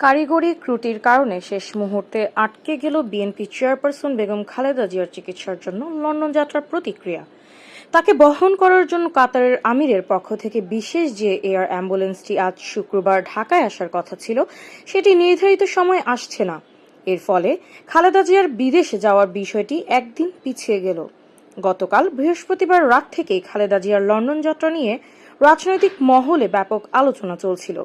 কারিগরি ত্রুটির কারণে শেষ মুহূর্তে আটকে গেল বিএনপি চেয়ারপারসন বেগম খালেদা জিয়ার চিকিৎসার জন্য লন্ডন যাত্রার প্রতিক্রিয়া। তাকে বহন করার জন্য কাতারের আমিরের পক্ষ থেকে বিশেষ যে এয়ার অ্যাম্বুলেন্সটি আজ শুক্রবার ঢাকায় আসার কথা ছিল, সেটি নির্ধারিত সময় আসছে না। এর ফলে খালেদা জিয়ার বিদেশে যাওয়ার বিষয়টি একদিন পিছিয়ে গেল। গতকাল বৃহস্পতিবার রাত থেকেই খালেদা জিয়ার লন্ডন যাত্রা নিয়ে রাজনৈতিক মহলে ব্যাপক আলোচনা চলছিল।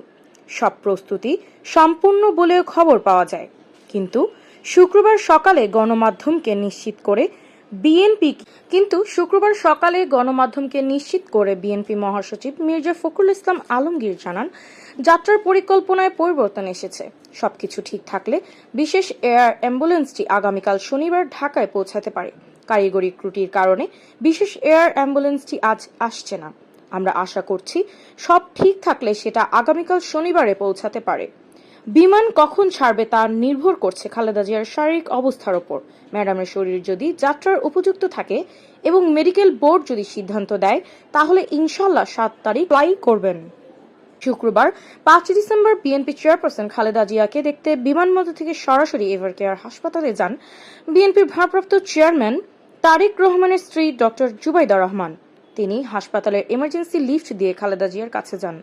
সব প্রস্তুতি সম্পূর্ণ বলেও খবর পাওয়া যায়। কিন্তু শুক্রবার সকালে গণমাধ্যমকে নিশ্চিত করে বিএনপি কিন্তু শুক্রবার সকালে গণমাধ্যমকে নিশ্চিত করে বিএনপি মহাসচিব মির্জা ফখরুল ইসলাম আলমগীর জানান, যাত্রার পরিকল্পনায় পরিবর্তন এসেছে। সবকিছু ঠিক থাকলে বিশেষ এয়ার অ্যাম্বুলেন্সটি আগামীকাল শনিবার ঢাকায় পৌঁছাতে পারে। কারিগরি ত্রুটির কারণে বিশেষ এয়ার অ্যাম্বুলেন্সটি আজ আসছে না। আমরা আশা করছি সব ঠিক থাকলে সেটা আগামীকাল শনিবারে পৌঁছাতে পারে। বিমান কখন ছাড়বে তা নির্ভর করছে খালেদা জিয়ার শারীরিক অবস্থার ওপর। ম্যাডামের শরীর যদি যাত্রার উপযুক্ত থাকে এবং মেডিকেল বোর্ড যদি সিদ্ধান্ত দেয়, তাহলে ইনশাল্লাহ সাত তারিখ ফ্লাই করবেন। শুক্রবার পাঁচ ডিসেম্বর বিএনপি চেয়ারপারসন খালেদা জিয়াকে দেখতে বিমানবন্দর থেকে সরাসরি এভার কেয়ার হাসপাতালে যান। বিএনপির ভারপ্রাপ্ত চেয়ারম্যান তারেক রহমানের স্ত্রী ডক্টর জুবাইদা রহমান। তিনি হাসপাতালের এমার্জেন্সি লিফট দিয়ে খালেদা জিয়ার কাছে যান।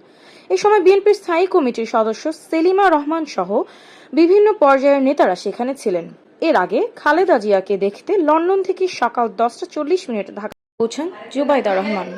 এ সময় বিএনপির স্থায়ী কমিটির সদস্য সেলিমা রহমান সহ বিভিন্ন পর্যায়ের নেতারা সেখানে ছিলেন। এর আগে খালেদা জিয়াকে দেখতে লন্ডন থেকে সকাল দশটা চল্লিশ মিনিট ঢাকা পৌঁছান জুবাইদা রহমান।